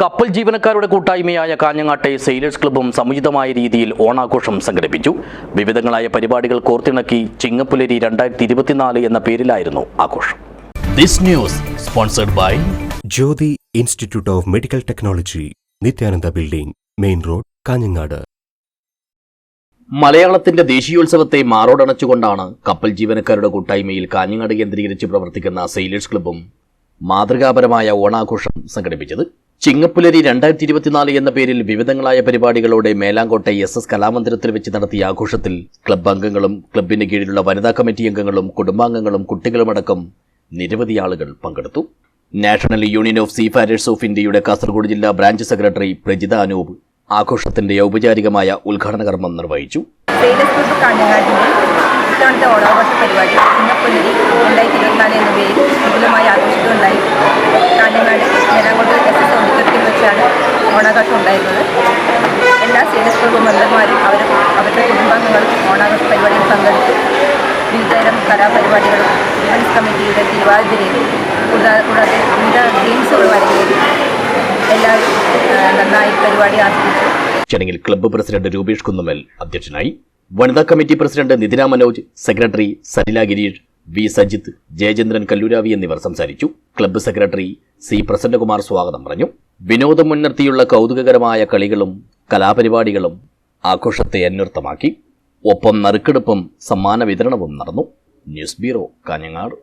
കപ്പൽ ജീവനക്കാരുടെ കൂട്ടായ്മയായ കാഞ്ഞങ്ങാട്ടെ സെയിലേഴ്സ് ക്ലബ്ബും സമുചിതമായ രീതിയിൽ ഓണാഘോഷം സംഘടിപ്പിച്ചു. വിവിധങ്ങളായ പരിപാടികൾ കോർത്തിണക്കി ചിങ്ങപ്പുലരി രണ്ടായിരത്തി ഇരുപത്തിനാല് എന്ന പേരിലായിരുന്നു ആഘോഷം. This news sponsored by Jyothi institute of medical technology Nithyananda building main road Kanhangad. മലയാളത്തിന്റെ ദേശീയോത്സവത്തെ മാറോടണച്ചുകൊണ്ടാണ് കപ്പൽ ജീവനക്കാരുടെ കൂട്ടായ്മയിൽ കാഞ്ഞങ്ങാട് കേന്ദ്രീകരിച്ച് പ്രവർത്തിക്കുന്ന സെയിലേഴ്സ് ക്ലബ്ബും മാതൃകാപരമായ ഓണാഘോഷം സംഘടിപ്പിച്ചത്. ചിങ്ങപ്പുലരി രണ്ടായിരത്തി ഇരുപത്തിനാല് എന്ന പേരിൽ വിവിധങ്ങളായ പരിപാടികളോടെ മേലാങ്കോട്ടെ എസ് എസ് കലാമന്ദിരത്തിൽ വെച്ച് നടത്തിയ ആഘോഷത്തിൽ ക്ലബ് അംഗങ്ങളും ക്ലബിന് കീഴിലുള്ള വനിതാ കമ്മിറ്റി അംഗങ്ങളും കുടുംബാംഗങ്ങളും കുട്ടികളുമടക്കം നിരവധി ആളുകൾ പങ്കെടുത്തു. National union of seafarers of ഇന്ത്യയുടെ കാസർഗോഡ് ജില്ലാ ബ്രാഞ്ച് സെക്രട്ടറി പ്രജിത അനൂപ് ആഘോഷത്തിന്റെ ഔപചാരികമായ ഉദ്ഘാടന കർമ്മം നിർവഹിച്ചു പരിപാടി ചിങ്ങപ്പുലരി രണ്ടായിരത്തി ഇരുപത്തിനാല് എന്ന പേരിൽ വിപുലമായി ആഘോഷിക്കുകയുണ്ടായി കാഞ്ഞങ്ങാട് നേരാങ്കോട്ട് എസ് എസ് ഓഡിറ്റോറിയത്തിൽ വെച്ചാണ് ഓണാഘോഷം ഉണ്ടായിരുന്നത്. എല്ലാ ഗ്രൂപ്പ് മെമ്പർമാരും അവരും അവരുടെ കുടുംബാംഗങ്ങളും ഓണാഘോഷ പരിപാടിയിൽ പങ്കെടുത്തു. വിവിധതരം കലാപരിപാടികളും ഡിഫൻസ് കമ്മിറ്റിയുടെ തിരുവാതിരയും കൂടാതെ വിവിധ ഗെയിംസുകളും അരങ്ങേറി. എല്ലാവരും നന്നായി പരിപാടി ആസ്വദിച്ചു. ചടങ്ങിൽ ക്ലബ്ബ് പ്രസിഡന്റ് രൂപേഷ് കുന്നുമൽ അധ്യക്ഷനായി വനിതാ committee president Nithina Manoj secretary Sarila Girish V Sajith Jayachandran Kalluravi എന്നിവർ സംസാരിച്ചു. ക്ലബ്ബ് സെക്രട്ടറി സി പ്രസന്നകുമാർ സ്വാഗതം പറഞ്ഞു. വിനോദം മുൻനിർത്തിയുള്ള കൗതുകകരമായ കളികളും കലാപരിപാടികളും ആഘോഷത്തെ അന്വർത്ഥമാക്കി. ഒപ്പം നറുക്കെടുപ്പും സമ്മാന വിതരണവും നടന്നു. News bureau Kanhangad.